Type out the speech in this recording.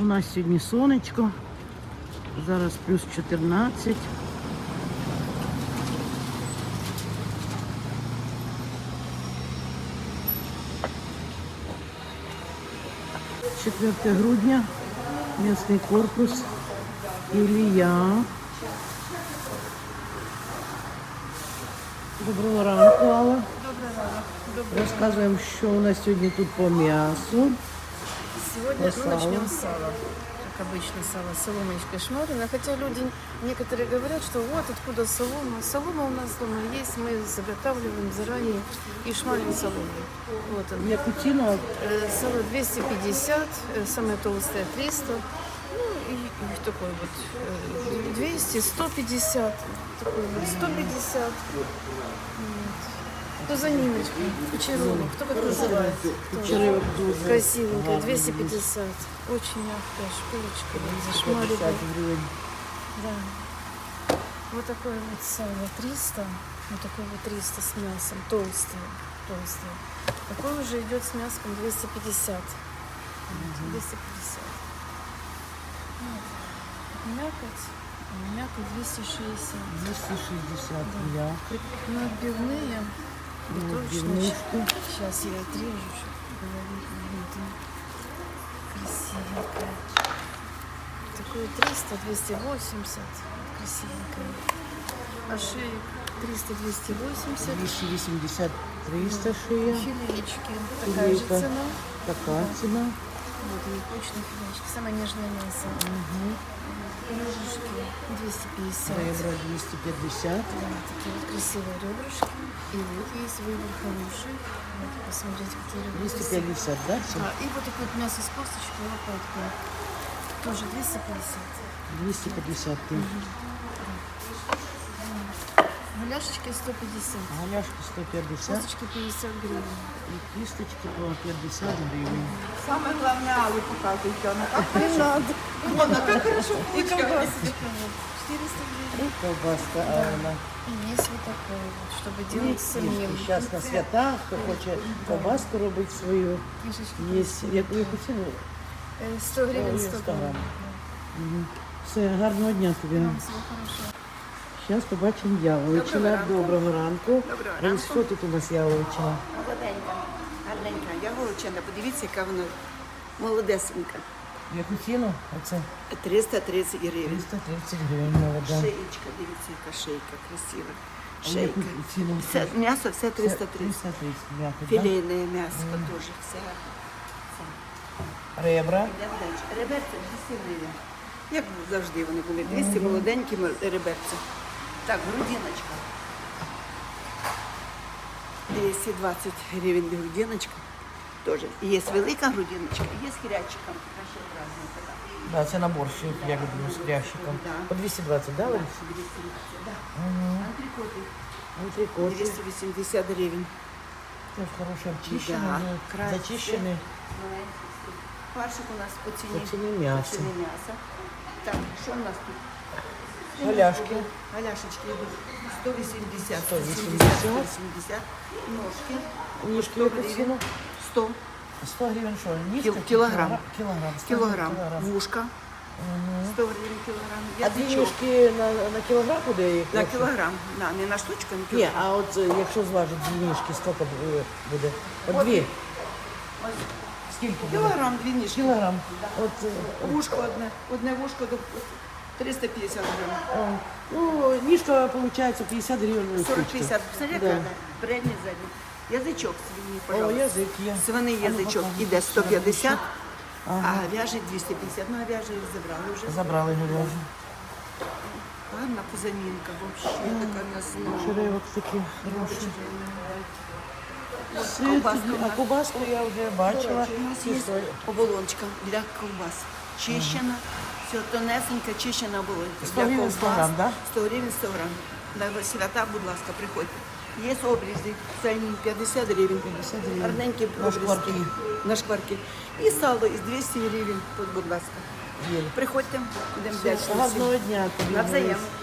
У нас сьогодні сонечко. Зараз плюс 14. Четверте грудня. М'ясний корпус. Ілія. Доброго ранку, Алла. Розказуємо, що у нас сьогодні тут по м'ясу. Сегодня По мы салу. начнем с сала. Как обычно, сало соломочкой шмарено. Хотя люди, некоторые говорят, что вот откуда солома. Солома у нас дома есть, мы заготавливаем заранее и шмалим соломой. Вот он. Ціну? Э, Сало 250, э, самое толстое 300. Ну и, и такой вот э, 200, 150, такой вот 150. Вот. Кузаниночка, почерунок, кто как называет. тоже. Черевик дуже. Красивенькая, гарний. 250. Очень мягкая шкурочка, вот 50 зашмаривает. гривень. Да. Вот такое вот сало 300, вот такое вот 300 с мясом, толстое, толстое. Такое уже идет с мяском 250. Вот, 250. Вот. Мякоть, а мякоть 260. 260 м'якоть. Ну, отбивные, Ну, бутылочные. отбивнушку. Сейчас я отрежу, чтобы было видно. Красивенькая. Такое 300, 280. Красивенькая. А шеек 300, 280. 280 300 шия. Филеечки. Такая же Филейка. цена. Така ціна. Вот и точно филеечки. Самое нежное мясо. Ребрышки 250. Ребра 250. Да, такие вот красивые ребрышки. И вот есть выбор хороший. Вот, посмотрите, какие ребра. красивые. 250, да? А, и вот такое вот мясо с косточкой, лопаткой. Тоже 250. 250 тим. Гуляшечки 150. Галяшки 150 Косточки 50 гривен. і кісточки по 50 гривень. Самое главное, Аллу показывайте, она как Не надо. Вон, она как хорошо И кучка. колбасочка вот. 400 гривен. І ковбаска Алла. И есть вот такое вот, чтобы І делать самим. кістки. Зараз на свята, хто хоче ковбаску робити свою. Книжечки. Є яку яку ціну? Э, 100 гривен, Ой, 100 100 гривен. грамм. Мгм. Все, гарного дня тобі. Вам всего хорошего. Зараз побачимо Яловичина. Доброго ранку. Доброго Ой, Що тут у нас Яловичина? Молоденька, гарненька. Я голочена, подивіться, яка вона молодесенька. Яку ціну? Оце 330 гривень. 330 гривень молода. Шиєчка, дивіться, яка шийка красива. А яку Шейка. ціну? Все, м'ясо все 330. 330 м'яко, да? Філейне м'ясо теж все. Ребра. Йдемо далі. Реберця 200 гривень. Як завжди вони були. 200 молоденькі реберця. Так, грудиночка. 220 гривень грудиночка. Тоже. І Є велика грудиночка, є з хрячиком. Така ще разна така. Да, це набор ще я люблю з хрящиком. Да. По 220, да, Лариса? 220, да. Антрикоти. Антрикоти. 280 гривень. Теж хороше обчищене, Да, ну, краще. зачищене. Паршик у нас по ціні. По ціні м'яса. По ціні м'яса. Так, що у нас тут? Галяшки. Галяшечки йдуть 180, 180. 180, ножки Ніжки яку ціну? 100, 100 гривень що? Чи кілограм. Кілограм. 100 кілограм, кілограм. вушка 100 гривень кілограм, А дві язичок ніжки на, на кілограм буде? їх, на якщо? кілограм, на, не на штучку, на Ні, кілограм. а от е, якщо зважить дві ніжки, скільки бу- буде? По От. дві. Скільки буде? Кілограм, дві ніжки. Кілограм. От, е, Вушко одне, одне вушко до 350 гривень. о, ну, ніжка, виходить, 50 гривень. 40-50, смотри, Да. яка вона, передній, задній. Язичок свиний, О, пожалуйста. язик є. Свиний А ну, язичок покажи. іде 150, Ага. а говяжий 250. Ну, а говяжий забрали вже. Забрали говяжу. Гарна позамінка, взагалі така м'ясна. Черевок такий хороший. Сир, Ковбаска у а нас. ковбаску я вже бачила. У нас Ці є що? оболончика для ковбас. Чищена, все тонесенька, чищена було. 100 гривень, ковбас 100 грам, да? 100 гривень 100 грам. На свята, будь ласка, приходьте. Є обрізи, це 50 гривень. 50 гривень. Гарненькі На шкварки. На шкварки. І сало із 200 гривень, будь ласка. Є. Приходьте, будемо вдячні. Гарного дня. Навзаєм. Лариса.